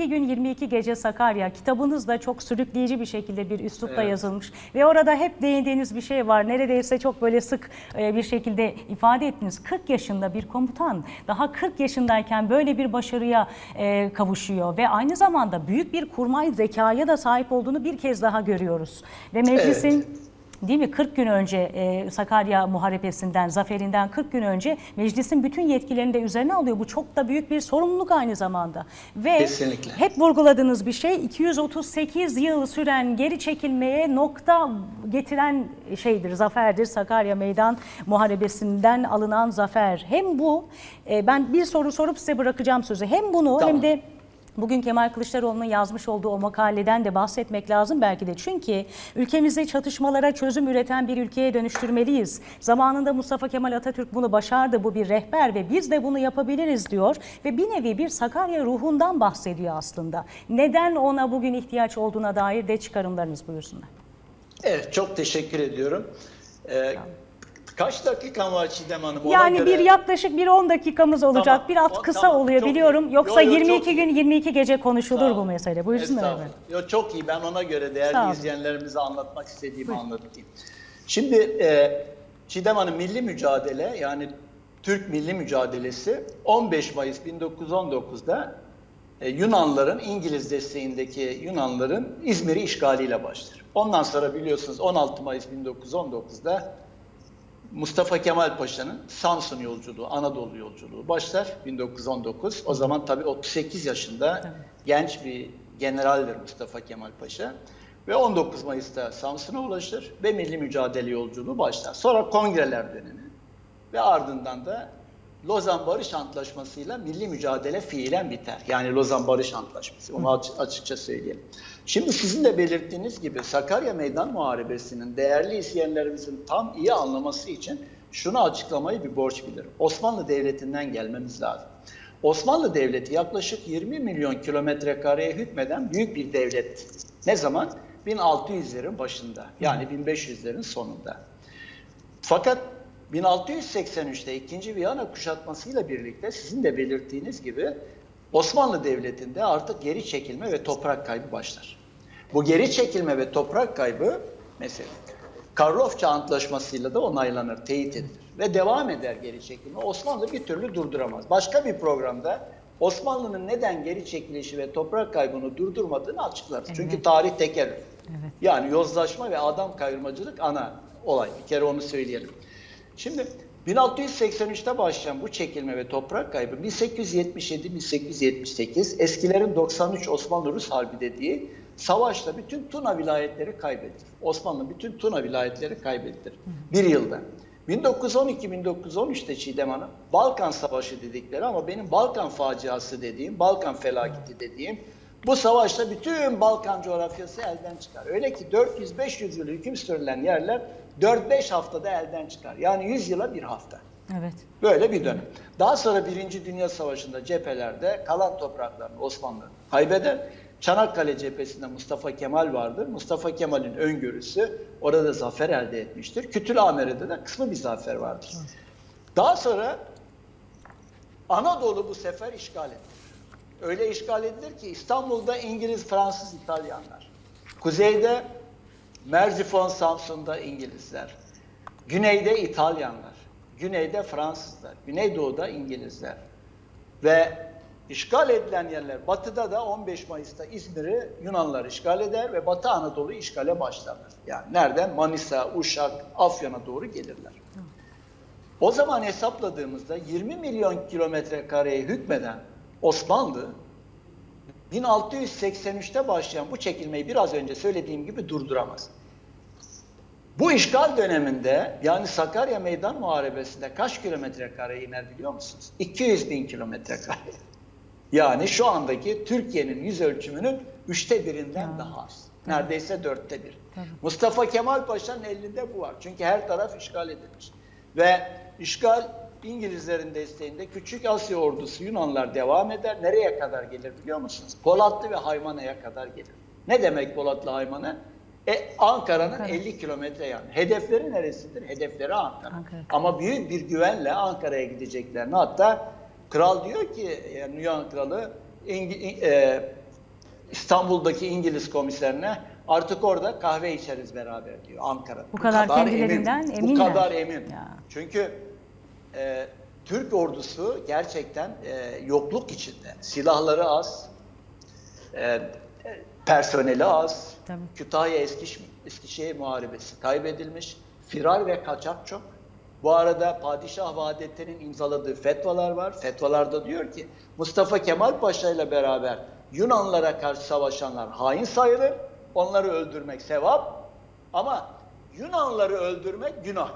22 gün 22 gece Sakarya kitabınız da çok sürükleyici bir şekilde bir üslupla Evet. yazılmış ve orada hep değindiğiniz bir şey var. Neredeyse çok böyle sık e, bir şekilde ifade ettiniz. 40 yaşında bir komutan daha 40 yaşındayken böyle bir başarıya e, kavuşuyor ve aynı zamanda büyük bir kurmay zekaya da sahip olduğunu bir kez daha görüyoruz. Ve meclisin Değil mi? 40 gün önce e, Sakarya Muharebesi'nden, zaferinden 40 gün önce meclisin bütün yetkilerini de üzerine alıyor. Bu çok da büyük bir sorumluluk aynı zamanda. Ve Kesinlikle. hep vurguladığınız bir şey 238 yıl süren geri çekilmeye nokta getiren şeydir, zaferdir. Sakarya Meydan Muharebesi'nden alınan zafer. Hem bu, e, ben bir soru sorup size bırakacağım sözü. Hem bunu Tamam. hem de Bugün Kemal Kılıçdaroğlu'nun yazmış olduğu o makaleden de bahsetmek lazım belki de. Çünkü ülkemizi çatışmalara çözüm üreten bir ülkeye dönüştürmeliyiz. Zamanında Mustafa Kemal Atatürk bunu başardı. Bu bir rehber ve biz de bunu yapabiliriz diyor. Ve bir nevi bir Sakarya ruhundan bahsediyor aslında. Neden ona bugün ihtiyaç olduğuna dair de çıkarımlarınız buyursunlar. Evet, çok teşekkür ediyorum. Ee, kaç dakikam var Çiğdem Hanım? Ona Yani göre- bir yaklaşık bir 10 dakikamız olacak. Tamam, Biraz o- kısa tamam, oluyor çok iyi. biliyorum. Yoksa Yo, yo, 22 çok gün iyi. 22 gece konuşulur Sağ bu mesele. Estağfurullah. efendim. Yo, çok iyi. Ben ona göre değerli izleyenlerimize anlatmak istediğimi anlatayım. Şimdi e, Çiğdem Hanım milli mücadele yani Türk milli mücadelesi 15 Mayıs 1919'da e, Yunanların İngiliz desteğindeki Yunanların İzmir'i işgaliyle başlar. Ondan sonra biliyorsunuz 16 Mayıs 1919'da Mustafa Kemal Paşa'nın Samsun yolculuğu, Anadolu yolculuğu başlar 1919. O zaman tabii 38 yaşında genç bir generaldir Mustafa Kemal Paşa. Ve 19 Mayıs'ta Samsun'a ulaşır ve milli mücadele yolculuğu başlar. Sonra kongreler dönemi ve ardından da Lozan Barış Antlaşması'yla milli mücadele fiilen biter. Yani Lozan Barış Antlaşması. Onu aç- açıkça söyleyelim. Şimdi sizin de belirttiğiniz gibi Sakarya Meydan Muharebesi'nin değerli izleyenlerimizin tam iyi anlaması için şunu açıklamayı bir borç bilirim. Osmanlı Devleti'nden gelmemiz lazım. Osmanlı Devleti yaklaşık 20 milyon kilometre kareye hükmeden büyük bir devlet. Ne zaman? 1600'lerin başında. Yani 1500'lerin sonunda. Fakat 1683'te 2. Viyana kuşatmasıyla birlikte sizin de belirttiğiniz gibi Osmanlı Devleti'nde artık geri çekilme ve toprak kaybı başlar. Bu geri çekilme ve toprak kaybı mesela Karlofça Antlaşması'yla da onaylanır, teyit edilir ve devam eder geri çekilme. Osmanlı bir türlü durduramaz. Başka bir programda Osmanlı'nın neden geri çekilişi ve toprak kaybını durdurmadığını açıklarız. Çünkü tarih tekerrür. Evet. Yani yozlaşma ve adam kayırmacılık ana olay. Bir kere onu söyleyelim. Şimdi 1683'te başlayan bu çekilme ve toprak kaybı 1877-1878 eskilerin 93 Osmanlı-Rus Harbi dediği savaşla bütün Tuna vilayetleri kaybedilir. Osmanlı bütün Tuna vilayetleri kaybedilir. Bir yılda. 1912-1913'te Çiğdem Hanım Balkan Savaşı dedikleri ama benim Balkan faciası dediğim, Balkan felaketi dediğim bu savaşta bütün Balkan coğrafyası elden çıkar. Öyle ki 400-500 yıl hüküm sürülen yerler 4-5 haftada elden çıkar. Yani 100 yıla bir hafta. Evet. Böyle bir dönem. Daha sonra Birinci Dünya Savaşı'nda cephelerde kalan topraklarını Osmanlı kaybeder. Çanakkale cephesinde Mustafa Kemal vardır. Mustafa Kemal'in öngörüsü orada zafer elde etmiştir. Kütülamere'de de kısmı bir zafer vardır. Daha sonra Anadolu bu sefer işgal edilir. Öyle işgal edilir ki İstanbul'da İngiliz, Fransız, İtalyanlar. Kuzeyde Merzifon, Samsun'da İngilizler. Güneyde İtalyanlar. Güneyde Fransızlar. Güneydoğu'da İngilizler. Ve işgal edilen yerler batıda da 15 Mayıs'ta İzmir'i Yunanlar işgal eder ve Batı Anadolu işgale başlarlar. Yani nereden? Manisa, Uşak, Afyon'a doğru gelirler. O zaman hesapladığımızda 20 milyon kilometre kareye hükmeden Osmanlı 1683'te başlayan bu çekilmeyi biraz önce söylediğim gibi durduramaz. Bu işgal döneminde yani Sakarya Meydan Muharebesi'nde kaç kilometre kare iner biliyor musunuz? 200 bin kilometre kare. Yani şu andaki Türkiye'nin yüz ölçümünün üçte birinden Ya. daha az. Neredeyse dörtte bir. Tabii. Mustafa Kemal Paşa'nın elinde bu var. Çünkü her taraf işgal edilmiş. Ve işgal İngilizlerin desteğinde Küçük Asya ordusu Yunanlar devam eder. Nereye kadar gelir biliyor musunuz? Polatlı ve Haymana'ya kadar gelir. Ne demek Polatlı Haymana? E, Ankara'nın Ankara. 50 kilometre yani. Hedefleri neresidir? Hedefleri Ankara. Ankara. Ama büyük bir güvenle Ankara'ya gideceklerini hatta kral diyor ki yani Yunan kralı İngi- e, İstanbul'daki İngiliz komiserine artık orada kahve içeriz beraber diyor Ankara. Bu kadar kendilerinden emin. Bu kadar emin. Ya. Çünkü e, Türk ordusu gerçekten e, yokluk içinde. Silahları az, e, personeli az. Tabii. Kütahya Eskiş, Eskişehir Muharebesi kaybedilmiş. Firar ve kaçak çok. Bu arada Padişah Vahdettin'in imzaladığı fetvalar var. Fetvalarda diyor ki Mustafa Kemal Paşa ile beraber Yunanlara karşı savaşanlar hain sayılır. Onları öldürmek sevap. Ama Yunanları öldürmek günah.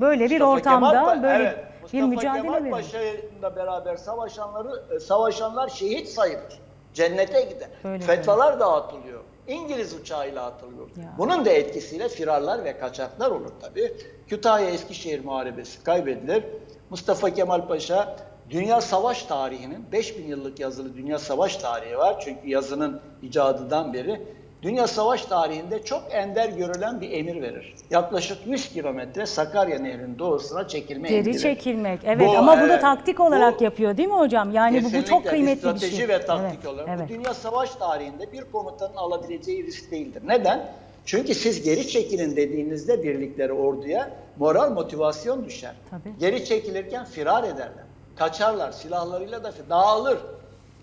Böyle bir Mustafa ortamda Kemal böyle evet, bir Mustafa mücadele Kemal. Paşa'yla beraber savaşanları e, savaşanlar şehit sayılır. Cennete gider. Böyle Fetvalar dağıtılıyor. İngiliz uçağıyla atılıyor. Ya. Bunun da etkisiyle firarlar ve kaçaklar olur tabii. Kütahya Eskişehir Muharebesi kaybedilir. Mustafa Kemal Paşa dünya savaş tarihinin 5000 yıllık yazılı dünya savaş tarihi var. Çünkü yazının icadından beri dünya savaş tarihinde çok ender görülen bir emir verir. Yaklaşık 100 kilometre Sakarya Nehrinin doğusuna çekilme emri Geri verir. çekilmek. Evet Bu, ama bunu evet, taktik olarak bu- yapıyor değil mi hocam? Yani bu, bu çok kıymetli bir, strateji şey. ve taktik evet, olarak. Evet. Bu dünya savaş tarihinde bir komutanın alabileceği risk değildir. Neden? Çünkü siz geri çekilin dediğinizde birlikleri orduya moral motivasyon düşer. Tabii. Geri çekilirken firar ederler. Kaçarlar silahlarıyla da dağılır.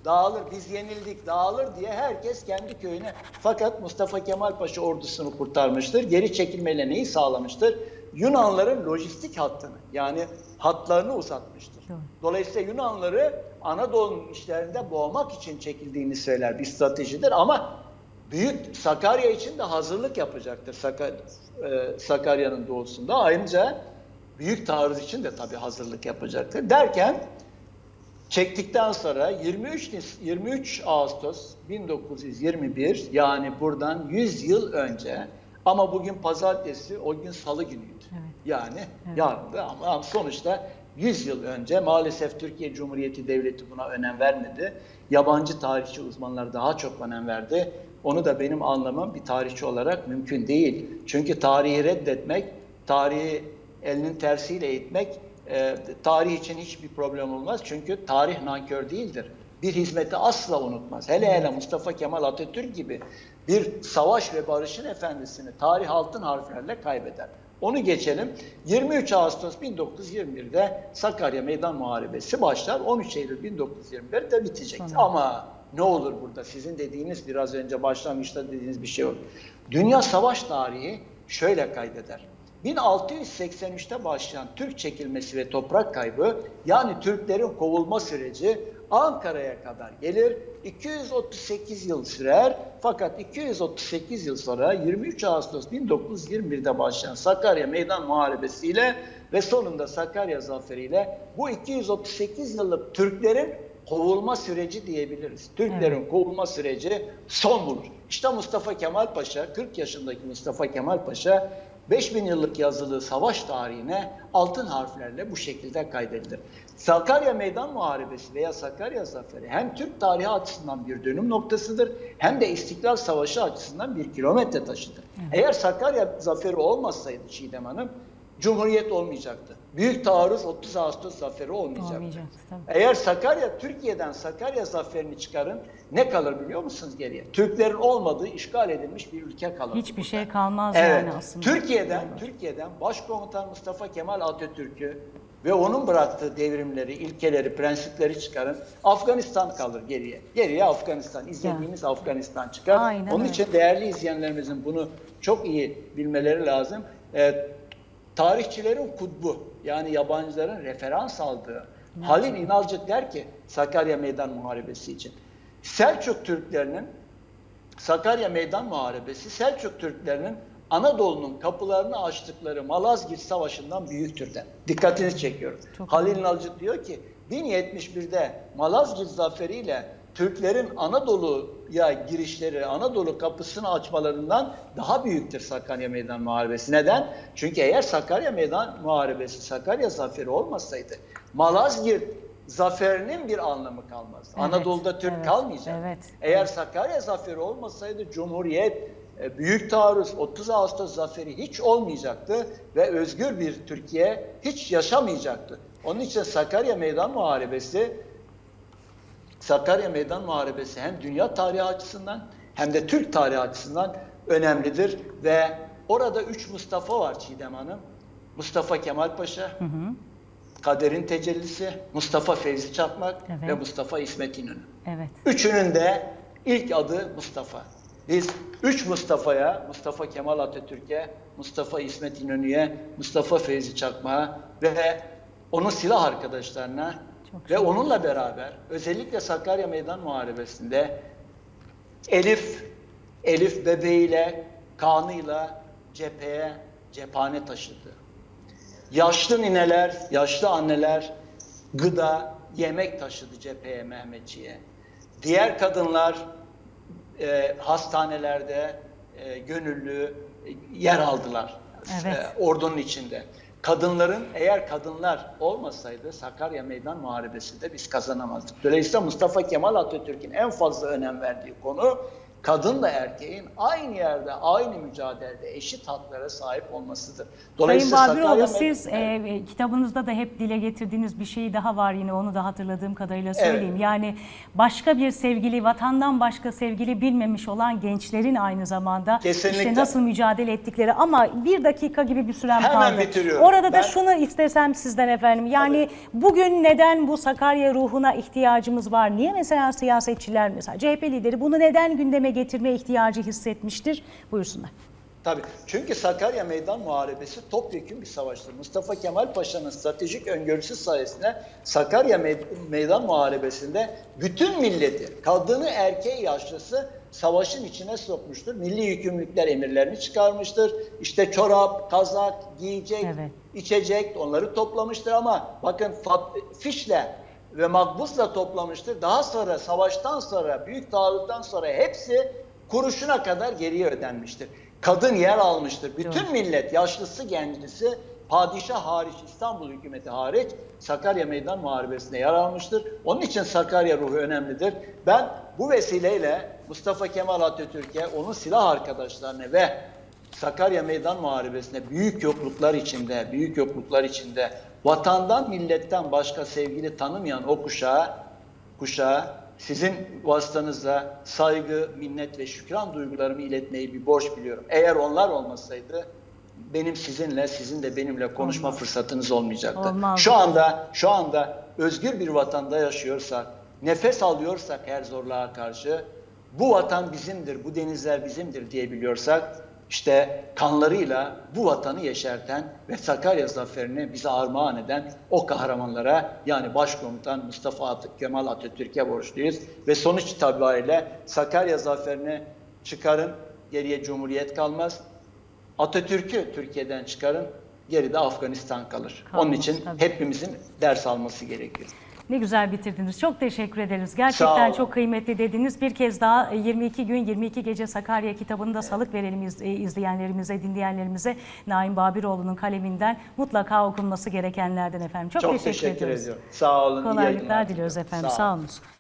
Dağılır biz yenildik dağılır diye herkes kendi köyüne. Fakat Mustafa Kemal Paşa ordusunu kurtarmıştır. Geri çekilmeyle neyi sağlamıştır? Yunanların lojistik hattını yani hatlarını uzatmıştır. Dolayısıyla Yunanları Anadolu'nun işlerinde boğmak için çekildiğini söyler bir stratejidir ama büyük Sakarya için de hazırlık yapacaktır Sakar, e, Sakarya'nın doğusunda. Ayrıca büyük taarruz için de tabii hazırlık yapacaktır. Derken çektikten sonra 23 Nis- 23 Ağustos 1921 yani buradan 100 yıl önce ama bugün pazartesi o gün salı günüydü. Evet. Yani yarındı ama sonuçta 100 yıl önce maalesef Türkiye Cumhuriyeti Devleti buna önem vermedi. Yabancı tarihçi uzmanlar daha çok önem verdi. Onu da benim anlamam bir tarihçi olarak mümkün değil. Çünkü tarihi reddetmek, tarihi elinin tersiyle itmek e, tarih için hiçbir problem olmaz. Çünkü tarih nankör değildir. Bir hizmeti asla unutmaz. Hele hele Mustafa Kemal Atatürk gibi bir savaş ve barışın efendisini tarih altın harflerle kaybeder. Onu geçelim. 23 Ağustos 1921'de Sakarya Meydan Muharebesi başlar. 13 Eylül 1921'de bitecektir. Sonra. Ama ne olur burada sizin dediğiniz biraz önce başlangıçta dediğiniz bir şey olur. Dünya savaş tarihi şöyle kaydeder. 1683'te başlayan Türk çekilmesi ve toprak kaybı yani Türklerin kovulma süreci Ankara'ya kadar gelir. 238 yıl sürer fakat 238 yıl sonra 23 Ağustos 1921'de başlayan Sakarya Meydan Muharebesi ile ve sonunda Sakarya Zaferi bu 238 yıllık Türklerin kovulma süreci diyebiliriz. Türklerin kovulma süreci son bulur. İşte Mustafa Kemal Paşa, 40 yaşındaki Mustafa Kemal Paşa 5000 yıllık yazılı savaş tarihine altın harflerle bu şekilde kaydedilir. Sakarya Meydan Muharebesi veya Sakarya Zaferi hem Türk tarihi açısından bir dönüm noktasıdır hem de İstiklal Savaşı açısından bir kilometre taşıdır. Eğer Sakarya Zaferi olmasaydı Çiğdem Hanım, Cumhuriyet olmayacaktı. Büyük taarruz 30 Ağustos Zaferi. Olmayacak, tabii. Eğer Sakarya, Türkiye'den Sakarya zaferini çıkarın ne kalır biliyor musunuz geriye? Türklerin olmadığı işgal edilmiş bir ülke kalır. Hiçbir şey kalmaz Evet. yani aslında. Türkiye'den, Türkiye'den Başkomutan Mustafa Kemal Atatürk'ü ve onun bıraktığı devrimleri, ilkeleri, prensipleri çıkarın. Afganistan kalır geriye. Geriye Afganistan. İzlediğimiz Afganistan çıkar. Aynen onun öyle. için değerli izleyenlerimizin bunu çok iyi bilmeleri lazım. Ee, tarihçilerin kutbu yani yabancıların referans aldığı Halil İnalcık der ki Sakarya Meydan Muharebesi için Selçuk Türklerinin Sakarya Meydan Muharebesi Selçuk Türklerinin Anadolu'nun kapılarını açtıkları Malazgirt Savaşı'ndan büyüktür der. Dikkatinizi çekiyorum. Çok Halil İnalcık diyor ki 1071'de Malazgirt zaferiyle Türklerin Anadolu'ya girişleri, Anadolu kapısını açmalarından daha büyüktür Sakarya Meydan Muharebesi. Neden? Çünkü eğer Sakarya Meydan Muharebesi, Sakarya zaferi olmasaydı Malazgirt zaferinin bir anlamı kalmazdı. Evet, Anadolu'da Türk evet, kalmayacak. evet. Eğer Sakarya zaferi olmasaydı Cumhuriyet, e, Büyük Taarruz, 30 Ağustos zaferi hiç olmayacaktı ve özgür bir Türkiye hiç yaşamayacaktı. Onun için Sakarya Meydan Muharebesi Sakarya Meydan Muharebesi hem dünya tarihi açısından hem de Türk tarihi açısından önemlidir ve orada üç Mustafa var Çiğdem Hanım. Mustafa Kemal Paşa, Kader'in tecellisi, Mustafa Fevzi Çakmak Evet. ve Mustafa İsmet İnönü. Evet. Üçünün de ilk adı Mustafa. Biz üç Mustafa'ya, Mustafa Kemal Atatürk'e, Mustafa İsmet İnönü'ye, Mustafa Feyzi Çakmak'a ve onun silah arkadaşlarına Çok ve onunla beraber özellikle Sakarya Meydan Muharebesi'nde Elif, Elif bebeğiyle, kanıyla cepheye cephane taşıdı. Yaşlı nineler, yaşlı anneler gıda, yemek taşıdı cepheye Mehmetçiğe. Diğer kadınlar e, hastanelerde e, gönüllü e, yer aldılar Evet. e, ordunun içinde. Kadınların eğer kadınlar olmasaydı Sakarya Meydan Muharebesi'nde biz kazanamazdık. Dolayısıyla Mustafa Kemal Atatürk'ün en fazla önem verdiği konu kadınla erkeğin aynı yerde, aynı mücadelede eşit haklara sahip olmasıdır. Sayın Babiroğlu siz e, kitabınızda da hep dile getirdiğiniz bir şey daha var yine onu da hatırladığım kadarıyla söyleyeyim. Yani başka bir sevgili, vatandan başka sevgili bilmemiş olan gençlerin aynı zamanda Kesinlikle. işte nasıl mücadele ettikleri ama bir dakika gibi bir sürem Hemen kaldı. bitiriyorum. Orada da Ben- şunu istesem sizden efendim. Yani bugün neden bu Sakarya ruhuna ihtiyacımız var? Niye mesela siyasetçiler mesela CHP lideri bunu neden gündeme getirme ihtiyacı hissetmiştir? Buyursunlar. Tabii. Çünkü Sakarya Meydan Muharebesi topyekun bir savaştır. Mustafa Kemal Paşa'nın stratejik öngörüsü sayesinde Sakarya Mey- Meydan Muharebesi'nde bütün milleti, kadını, erkeği, yaşlısı savaşın içine sokmuştur. Milli yükümlülükler emirlerini çıkarmıştır. İşte çorap, kazak, giyecek, Evet. içecek onları toplamıştır ama bakın fişle ve makbuzla toplamıştır. Daha sonra savaştan sonra, büyük taarruzdan sonra hepsi kuruşuna kadar geriye ödenmiştir. Kadın yer almıştır. Bütün millet, yaşlısı, gençlisi, padişah hariç, İstanbul hükümeti hariç Sakarya Meydan Muharebesi'nde yer almıştır. Onun için Sakarya ruhu önemlidir. Ben bu vesileyle Mustafa Kemal Atatürk'e, onun silah arkadaşlarına ve Sakarya Meydan Muharebesi'nde büyük yokluklar içinde, büyük yokluklar içinde vatandan, milletten başka sevgili tanımayan o kuşağa, kuşağa sizin vasıtanızla saygı, minnet ve şükran duygularımı iletmeyi bir borç biliyorum. Eğer onlar olmasaydı benim sizinle, sizin de benimle konuşma fırsatınız olmayacaktı. Olmaz. Şu anda, şu anda özgür bir vatanda yaşıyorsak, nefes alıyorsak her zorluğa karşı, bu vatan bizimdir, bu denizler bizimdir diyebiliyorsak, işte kanlarıyla bu vatanı yeşerten ve Sakarya zaferini bize armağan eden o kahramanlara yani Başkomutan Mustafa At- Kemal Atatürk'e borçluyuz. Ve sonuç itibariyle Sakarya zaferini çıkarın, geriye Cumhuriyet kalmaz. Atatürk'ü Türkiye'den çıkarın, geride Afganistan kalır. Onun Kalmaz, için tabii. hepimizin ders alması gerekiyor. Ne güzel bitirdiniz. Çok teşekkür ederiz. Sağ Gerçekten çok kıymetli dediniz. Bir kez daha e, 22 gün 22 gece Sakarya kitabını da salık verelim e, izleyenlerimize, dinleyenlerimize. Naim Babiroğlu'nun kaleminden mutlaka okunması gerekenlerden efendim. Çok, Çok teşekkür, teşekkür ediyoruz. ediyorum. Sağ olun. Kolaylıklar diliyoruz efendim. Sağ olun. Sağ olun.